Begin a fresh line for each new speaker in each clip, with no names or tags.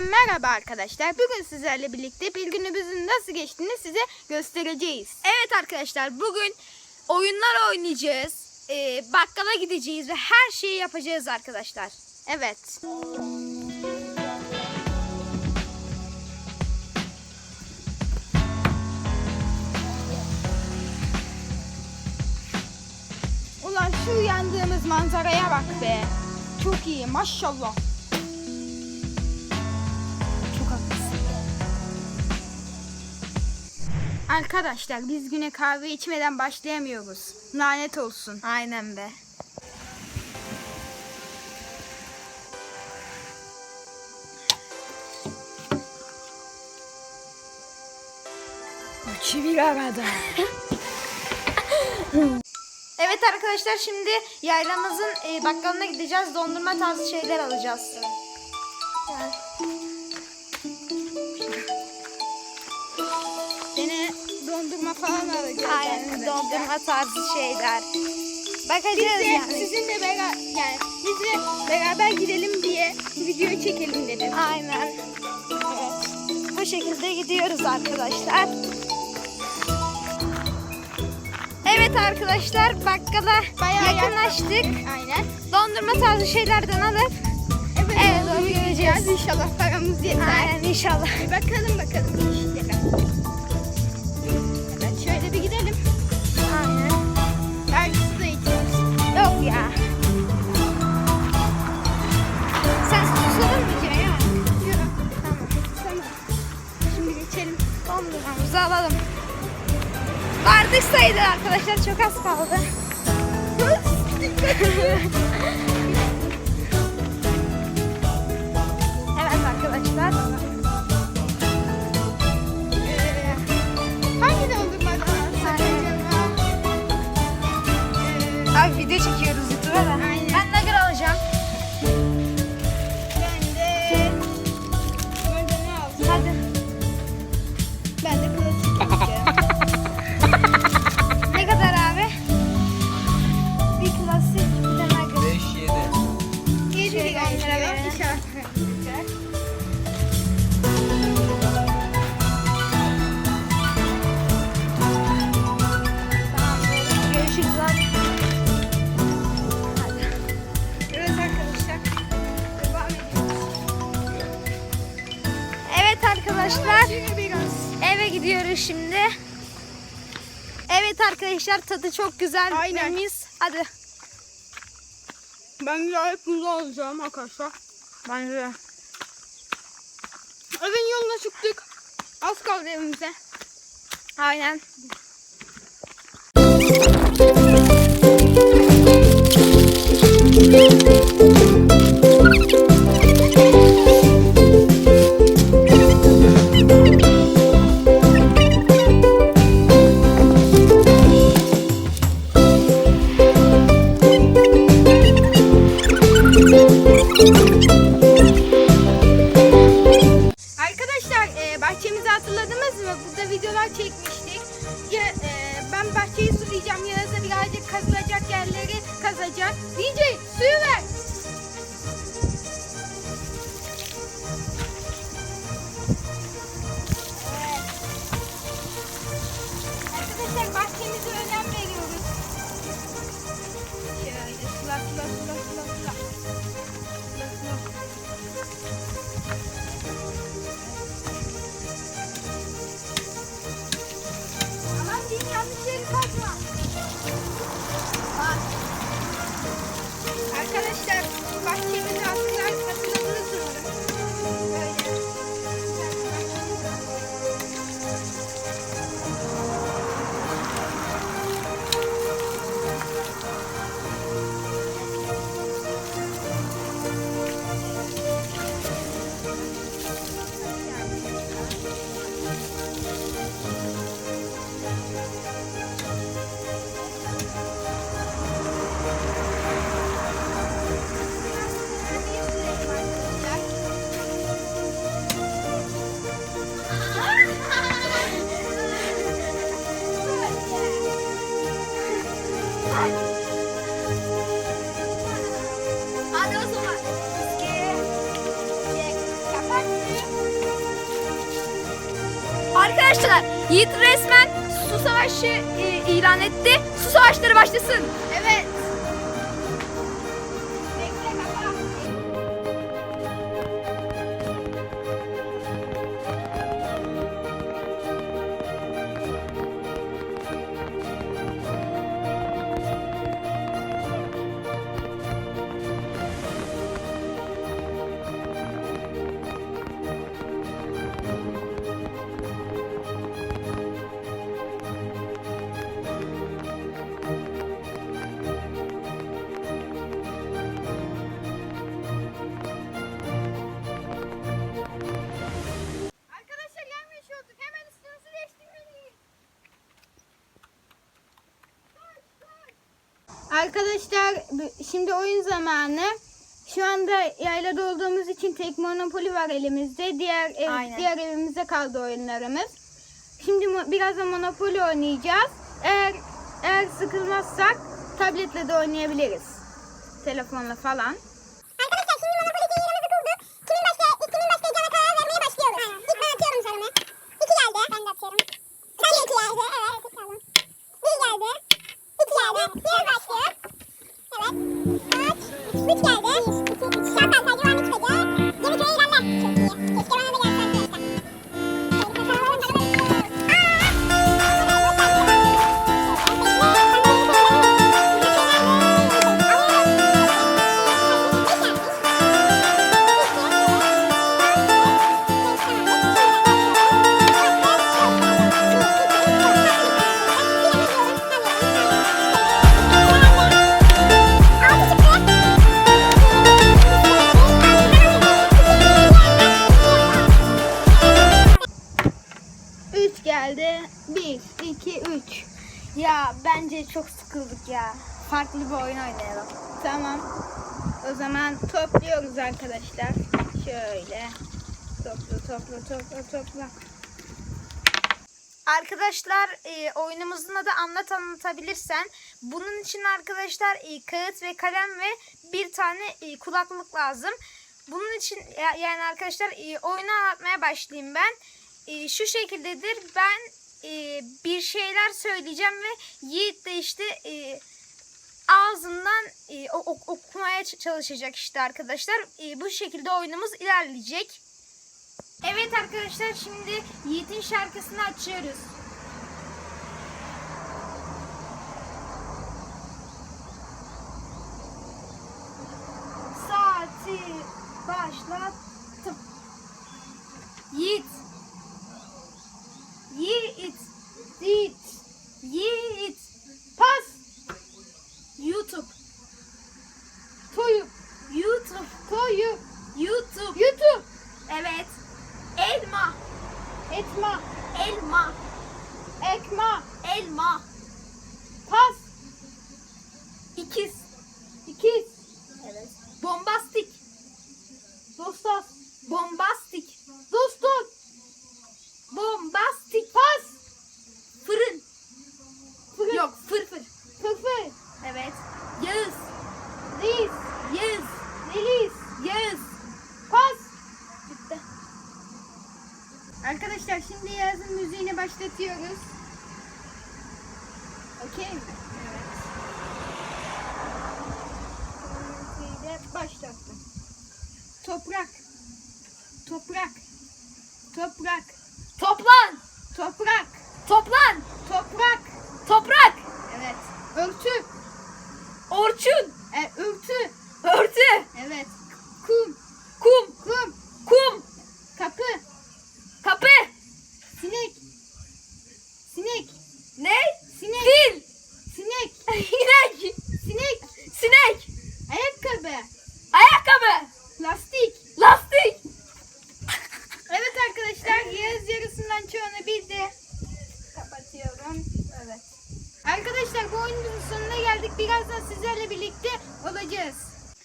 Merhaba arkadaşlar. Bugün sizlerle birlikte bir günümüzün nasıl geçtiğini size göstereceğiz.
Evet arkadaşlar bugün oyunlar oynayacağız. Ee, bakkala gideceğiz ve her şeyi yapacağız arkadaşlar.
Evet. Ulan şu yandığımız manzaraya bak be. Çok iyi maşallah. Arkadaşlar biz güne kahve içmeden başlayamıyoruz. Lanet olsun.
Aynen be.
Bir arada.
Evet arkadaşlar şimdi yaylamızın e, bakkalına gideceğiz. Dondurma tarzı şeyler alacağız.
Dondurma falan alacağız.
aynen dondurma tarzı şeyler.
Biz
Bakacağız
de
yani.
sizinle beraber yani biz de beraber gidelim diye video çekelim dedim.
Aynen. Evet. Bu şekilde gidiyoruz arkadaşlar. Evet arkadaşlar bakkala
Bayağı
yakınlaştık.
Aynen.
Dondurma tarzı şeylerden alıp
Evet,
Evet,
doğru gideceğiz. İnşallah paramız yeter.
aynen inşallah.
Bakalım bakalım işlere.
Sayılır arkadaşlar çok az kaldı. evet arkadaşlar.
Hangi acaba? Ee,
Abi video çekiyoruz YouTube'a da. Gidiyoruz şimdi. Evet arkadaşlar tadı çok güzel.
Aynen.
Mis. Hadi.
Ben gayet muzlu alacağım arkadaşlar.
Bence.
Evin yoluna çıktık. Az kaldı evimize.
Aynen.
Videolar çekmiştik. Ya, e, ben bahçeyi sulayacağım. Yarın da birazcık kazılacak yerleri kazacak. DJ suyu ver.
Hadi Arkadaşlar Yiğit resmen su savaşı e, ilan etti. Su savaşları başlasın.
Evet. Arkadaşlar şimdi oyun zamanı. Şu anda yaylada olduğumuz için tek monopoli var elimizde. Diğer ev,
Aynen.
diğer evimizde kaldı oyunlarımız. Şimdi mo- birazdan monopoli oynayacağız. Eğer eğer sıkılmazsak tabletle de oynayabiliriz. Telefonla falan.
Arkadaşlar şimdi Monopoly yerimizi bulduk. Kimin başla, ilk kimin başlayacağına karar vermeye başlıyoruz. Aynen. İlk ben atıyorum zarımı. İki geldi. Ben de atıyorum. Sen de iki geldi. Evet. iki geldi. Bir geldi. İki geldi. Diğer başlıyor. Evet. Kaç? Geldi. Bir, iki, üç.
Ya bence çok sıkıldık ya. Farklı bir oyun oynayalım.
Tamam. O zaman topluyoruz arkadaşlar. Şöyle. Topla topla topla topla.
Arkadaşlar e, oyunumuzun adı anlat anlatabilirsen. Bunun için arkadaşlar e, kağıt ve kalem ve bir tane e, kulaklık lazım. Bunun için ya- yani arkadaşlar e, oyunu anlatmaya başlayayım ben. E, şu şekildedir ben e, bir şeyler söyleyeceğim ve Yiğit de işte e, ağzından e, o- o- okumaya çalışacak işte arkadaşlar. E, bu şekilde oyunumuz ilerleyecek. Evet arkadaşlar şimdi Yiğit'in şarkısını açıyoruz. Saati başlattım. Yiğit. Yiğit. Yiğit. Yiğit. Pas. YouTube.
Toyuk.
YouTube.
Toyuk.
YouTube.
YouTube.
Evet. Elma.
Etma.
Elma.
Ekma.
Elma.
Pas.
İkiz.
İkiz. Yarısından çoğunu bildi. Kapatıyorum. Evet. Arkadaşlar bu oyunumuzun sonuna geldik. Birazdan sizlerle birlikte olacağız.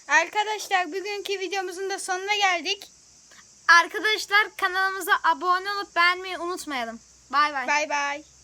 Arkadaşlar bugünkü videomuzun da sonuna geldik.
Arkadaşlar kanalımıza abone olup beğenmeyi unutmayalım. Bay bay.
Bay bay.